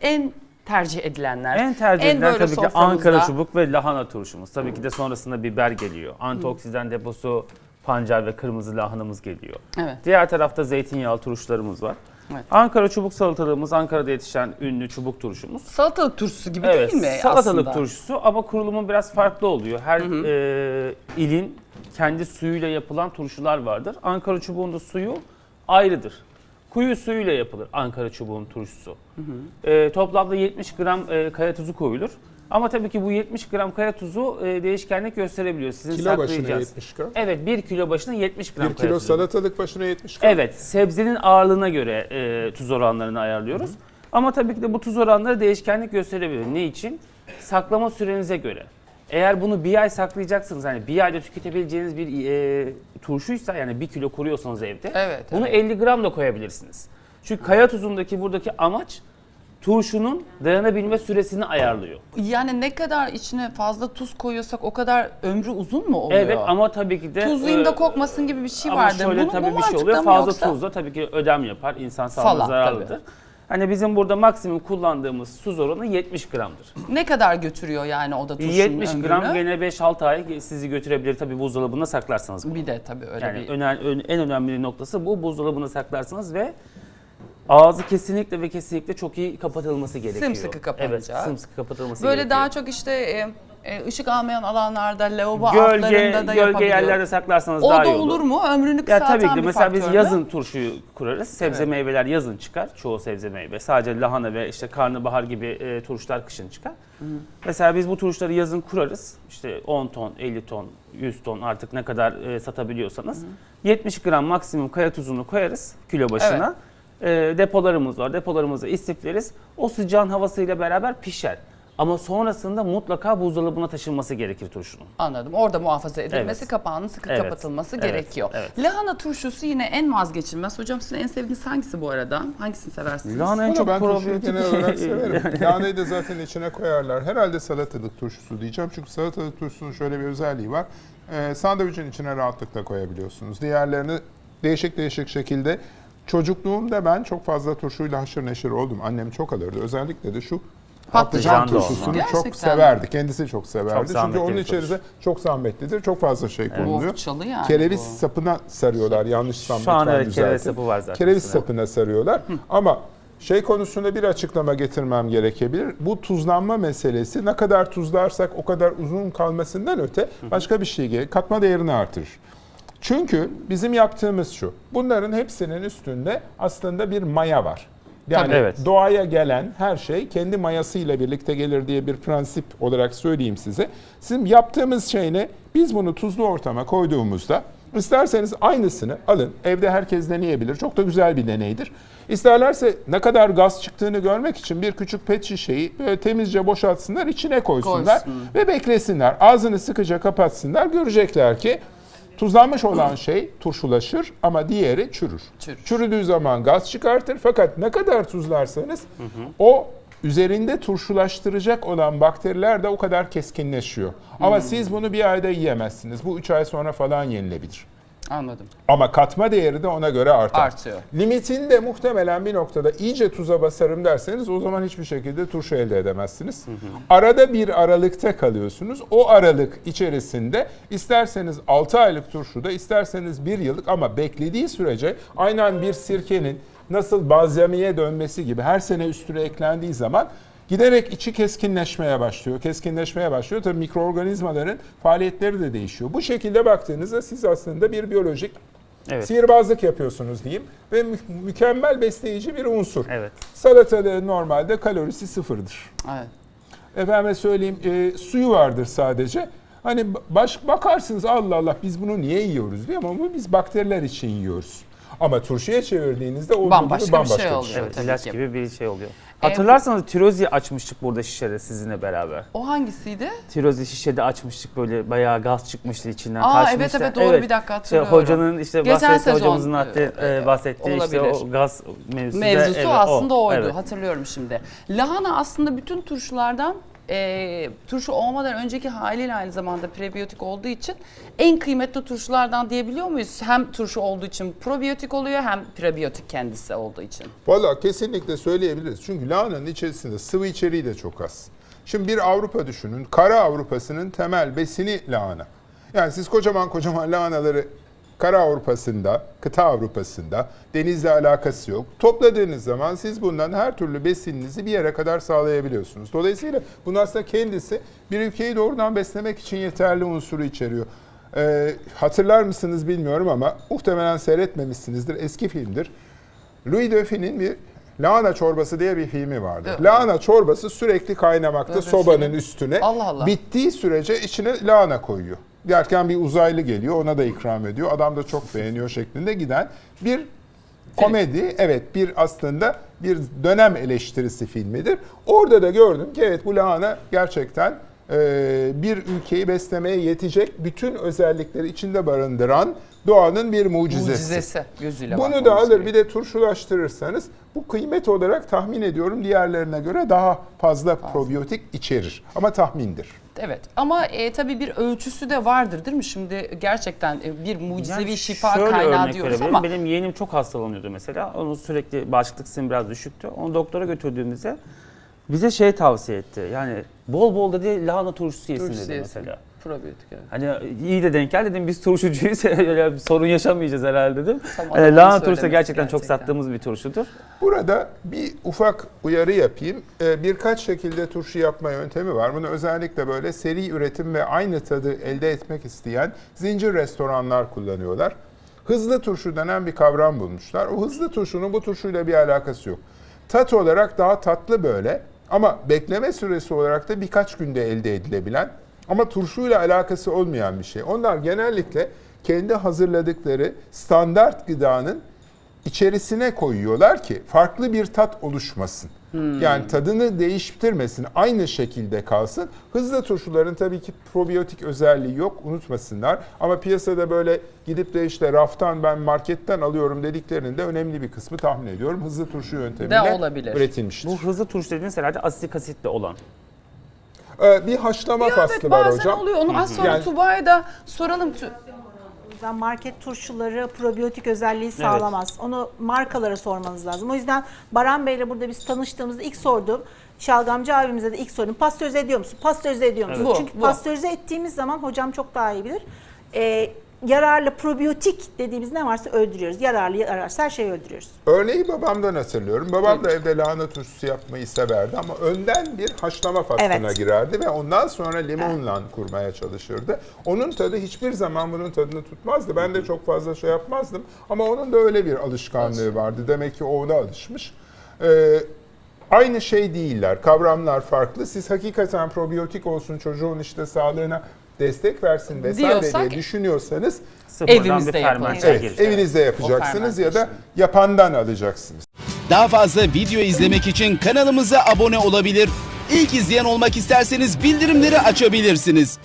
en tercih edilenler. En tercih En edilen böyle tabii ki soframızda- Ankara çubuk ve lahana turşumuz. Tabii ki de sonrasında biber geliyor. Antioksidan deposu pancar ve kırmızı lahanamız geliyor. Evet. Diğer tarafta zeytinyağlı turşularımız var. Evet. Ankara çubuk salatalığımız Ankara'da yetişen ünlü çubuk turşumuz. Salatalık turşusu gibi Evet, değil mi salatalık aslında? turşusu ama kurulumu biraz farklı oluyor. Her e, ilin kendi suyuyla yapılan turşular vardır. Ankara çubuğunda suyu ayrıdır. Kuyu suyuyla yapılır Ankara çubuğun turşusu. E, toplamda 70 gram e, kaya tuzu koyulur. Ama tabii ki bu 70 gram kaya tuzu e, değişkenlik gösterebiliyor. Sizin Kilo başına saklayacağız. 70 gram. Evet 1 kilo başına 70 gram 1 kaya kilo tuzu. salatalık başına 70 gram. Evet, sebzenin ağırlığına göre e, tuz oranlarını ayarlıyoruz. Ama tabii ki de bu tuz oranları değişkenlik gösterebilir. Ne için? Saklama sürenize göre. Eğer bunu bir ay saklayacaksınız, hani bir ayda tüketebileceğiniz bir e, turşuysa, yani bir kilo kuruyorsanız evde, Evet, bunu evet. 50 gram da koyabilirsiniz. Çünkü kaya tuzundaki buradaki amaç turşunun dayanabilme süresini ayarlıyor. Yani ne kadar içine fazla tuz koyuyorsak o kadar ömrü uzun mu oluyor? Evet ama tabii ki de... Tuzlayayım da e, kokmasın gibi bir şey Ama vardır. şöyle Bunun tabii bu bir şey oluyor. mı Fazla yoksa- tuzla tabii ki ödem yapar. İnsan sağlığına Falan, zararlıdır. tabii. Hani bizim burada maksimum kullandığımız tuz oranı 70 gramdır. Ne kadar götürüyor yani o da turşunun 70 gram ömrünü? gene 5-6 ay sizi götürebilir tabii buzdolabında saklarsanız. bunu. Bir de tabii öyle Yani bir... önen- ön- en önemli noktası bu buzdolabına saklarsınız ve ağzı kesinlikle ve kesinlikle çok iyi kapatılması gerekiyor. Sımsıkı kapanacak. Evet, sımsıkı kapatılması Böyle gerekiyor. daha çok işte e, e, ışık almayan alanlarda, lavabo gölge, altlarında da gölge yapabiliyor. yerlerde saklarsanız O daha da iyi olur. olur mu? Ömrünü Ya kısaltan tabii ki de bir mesela biz mü? yazın turşuyu kurarız. Sebze Evet. meyveler yazın çıkar. Çoğu sebze meyve. Sadece lahana ve işte karnabahar gibi e, turşular kışın çıkar. Mesela biz bu turşuları yazın kurarız. İşte 10 ton, 50 ton, 100 ton artık ne kadar e, satabiliyorsanız. 70 gram maksimum kaya tuzunu koyarız kilo başına. E, depolarımız var. Depolarımızı istifleriz. O sıcağın havasıyla beraber pişer. Ama sonrasında mutlaka buzdolabına taşınması gerekir turşunun. Anladım. Orada muhafaza edilmesi, Evet. kapağının sıkı Evet. kapatılması Evet. gerekiyor. Evet. Lahana turşusu yine en vazgeçilmez. Hocam sizin en sevdiğiniz hangisi bu arada? Hangisini seversiniz? Lahana en Ama çok ben turşuyu probiyotik. genel olarak severim. Lahanayı da zaten içine koyarlar. Herhalde salatalık turşusu diyeceğim. Çünkü salatalık turşusunun şöyle bir özelliği var. Ee, sandviçin içine rahatlıkla koyabiliyorsunuz. Diğerlerini değişik değişik şekilde Çocukluğumda ben çok fazla turşuyla haşır neşir oldum. Annem çok alırdı. Özellikle de şu patlıcan Patlıcan turşusunu çok severdi. Kendisi çok severdi. Çünkü zahmetli onun bir içerisinde çok zahmetlidir. Çok fazla şey konuluyor. Bohçalı yani Kereviz bu. sapına sarıyorlar. Yanlışsam Şu an lütfen evet kereviz düzeltin. sapı var zaten. Kereviz üstüne. sapına sarıyorlar. Ama şey konusunda bir açıklama getirmem gerekebilir. Bu tuzlanma meselesi ne kadar tuzlarsak o kadar uzun kalmasından öte başka bir şey gerek. Katma değerini artırır. Çünkü bizim yaptığımız şu. Bunların hepsinin üstünde aslında bir maya var. Yani Tabii, evet. doğaya gelen her şey kendi mayasıyla birlikte gelir diye bir prensip olarak söyleyeyim size. Bizim yaptığımız şey ne? Biz bunu tuzlu ortama koyduğumuzda isterseniz aynısını alın. Evde herkes deneyebilir. Çok da güzel bir deneydir. İsterlerse ne kadar gaz çıktığını görmek için bir küçük pet şişeyi böyle temizce boşaltsınlar, içine koysunlar Koysun. ve beklesinler. Ağzını sıkıca kapatsınlar. Görecekler ki Tuzlanmış olan şey turşulaşır ama diğeri çürür. Çürür. Çürüdüğü zaman gaz çıkartır fakat ne kadar tuzlarsanız o üzerinde turşulaştıracak olan bakteriler de o kadar keskinleşiyor. Ama siz bunu bir ayda yiyemezsiniz. Bu üç ay sonra falan yenilebilir. Anladım. Ama katma değeri de ona göre artar. Artıyor. Limitini de muhtemelen bir noktada iyice tuza basarım derseniz o zaman hiçbir şekilde turşu elde edemezsiniz. Arada bir aralıkta kalıyorsunuz. O aralık içerisinde isterseniz 6 aylık turşuda isterseniz 1 yıllık ama beklediği sürece aynen bir sirkenin nasıl balzamiye dönmesi gibi her sene üstüne eklendiği zaman giderek içi keskinleşmeye başlıyor. Keskinleşmeye başlıyor. Tabii mikroorganizmaların faaliyetleri de değişiyor. Bu şekilde baktığınızda siz aslında bir biyolojik Evet. Sihirbazlık yapıyorsunuz diyeyim ve mü- mükemmel besleyici bir unsur. Evet. Salatalığın normalde kalorisi sıfırdır. Evet. Efendime söyleyeyim e, suyu vardır sadece. Hani baş bakarsınız Allah Allah biz bunu niye yiyoruz diye ama bu biz bakteriler için yiyoruz. Ama turşuya çevirdiğinizde olduğu Bambaşka gibi bir bambaşka şey bir oluyor. şey. Evet, tabii ilaç ki. gibi bir şey oluyor. Hatırlarsanız tirozi açmıştık burada şişede sizinle beraber. O hangisiydi? Tirozi şişede açmıştık böyle bayağı gaz çıkmıştı içinden Aa, evet, evet, doğru, bir dakika İşte hatırlıyorum. hocanın işte Geçen bahsettiği hocamızın hatta, e, bahsettiği işte o gaz mevzusu. da- Mevzusu evet, aslında oydu. Evet. Hatırlıyorum şimdi. Lahana aslında bütün turşulardan e, turşu olmadan önceki haliyle aynı zamanda prebiyotik olduğu için en kıymetli turşulardan diyebiliyor muyuz? Hem turşu olduğu için probiyotik oluyor hem prebiyotik kendisi olduğu için. Valla kesinlikle söyleyebiliriz. Çünkü lahananın içerisinde sıvı içeriği de çok az. Şimdi bir Avrupa düşünün. Kara Avrupa'sının temel besini lahana. Yani siz kocaman kocaman lahanaları Kara Avrupa'sında, kıta Avrupa'sında denizle alakası yok. Topladığınız zaman siz bundan her türlü besininizi bir yere kadar sağlayabiliyorsunuz. Dolayısıyla bunun aslında kendisi bir ülkeyi doğrudan beslemek için yeterli unsuru içeriyor. Ee, hatırlar mısınız bilmiyorum ama muhtemelen seyretmemişsinizdir. Eski filmdir. Louis Duffin'in bir Lahana çorbası diye bir filmi vardı. Evet. Lahana çorbası sürekli kaynamakta Böyle sobanın film. üstüne. Allah Allah. Bittiği sürece içine lahana koyuyor. Derken bir uzaylı geliyor ona da ikram ediyor. Adam da çok beğeniyor şeklinde giden bir komedi. Evet bir aslında bir dönem eleştirisi filmidir. Orada da gördüm ki evet bu lahana gerçekten e, bir ülkeyi beslemeye yetecek bütün özellikleri içinde barındıran doğanın bir mucizesi. Mucizesi gözüyle Bunu da alır bir de turşulaştırırsanız bu kıymet olarak tahmin ediyorum diğerlerine göre daha fazla probiyotik içerir. Ama tahmindir. Evet ama e, tabii bir ölçüsü de vardır değil mi? Şimdi gerçekten e, bir mucizevi Yani şifa şöyle kaynağı örnek diyoruz ama Benim yeğenim çok hastalanıyordu mesela. Onun sürekli bağışıklık sistemi biraz düşüktü. Onu doktora götürdüğümüzde bize şey tavsiye etti. Yani bol bol dedi lahana turşusu yesin turşusu dedi yesin. mesela. Probiyotik evet. Hani iyi de denk gel dedim biz turşucuyuz sorun yaşamayacağız herhalde dedim. Tam Hani adamın lahana turşusu söylemesi gerçekten, çok gerçekten. sattığımız bir turşudur. Burada bir ufak uyarı yapayım. Ee, Birkaç şekilde turşu yapma yöntemi var. Bunu özellikle böyle seri üretim ve aynı tadı elde etmek isteyen zincir restoranlar kullanıyorlar. Hızlı turşu denen bir kavram bulmuşlar. O hızlı turşunun bu turşuyla bir alakası yok. Tat olarak daha tatlı böyle ama bekleme süresi olarak da birkaç günde elde edilebilen ama turşuyla alakası olmayan bir şey. Onlar genellikle kendi hazırladıkları standart gıdanın içerisine koyuyorlar ki farklı bir tat oluşmasın. Yani tadını değiştirmesin, aynı şekilde kalsın. Hızlı turşuların tabii ki probiyotik özelliği yok, unutmasınlar. Ama piyasada böyle gidip de işte raftan ben marketten alıyorum dediklerinin de önemli bir kısmı tahmin ediyorum. Hızlı turşu yöntemiyle De olabilir. üretilmiştir. Bu hızlı turşu dediğiniz herhalde asitik asitli olan. Ee, bir haşlama Ya faslı evet var bazen hocam. oluyor. Onu az sonra Yani- Tuba'ya da soralım. Tu- O yüzden market turşuları probiyotik özelliği sağlamaz. Onu markalara sormanız lazım. O yüzden Baran Bey'le burada biz tanıştığımızda ilk sorduğum Şalgamcı abimize de ilk sordum. Pastörize ediyor musun? Pastörize ediyor musun? Evet. Bu, Çünkü bu. pastörize ettiğimiz zaman hocam çok daha iyi bilir. Ee, yararlı probiyotik dediğimiz ne varsa öldürüyoruz. Yararlı yararsız her şeyi öldürüyoruz. Örneği babamdan hatırlıyorum. Babam da evde lahana turşusu yapmayı severdi ama önden bir haşlama faslına Evet. girerdi ve ondan sonra limonla kurmaya çalışırdı. Onun tadı hiçbir zaman bunun tadını tutmazdı. Ben de çok fazla şey yapmazdım ama onun da öyle bir alışkanlığı vardı. Demek ki o ona alışmış. Ee, aynı şey değiller. Kavramlar farklı. Siz hakikaten probiyotik olsun çocuğun işte sağlığına destek versin vesaire Diyorsak- diye düşünüyorsanız Evimizde yapılacak. evet, evinizde yapacaksınız ya da yapandan alacaksınız. Daha fazla video izlemek için kanalımıza abone olabilir. İlk izleyen olmak isterseniz bildirimleri açabilirsiniz.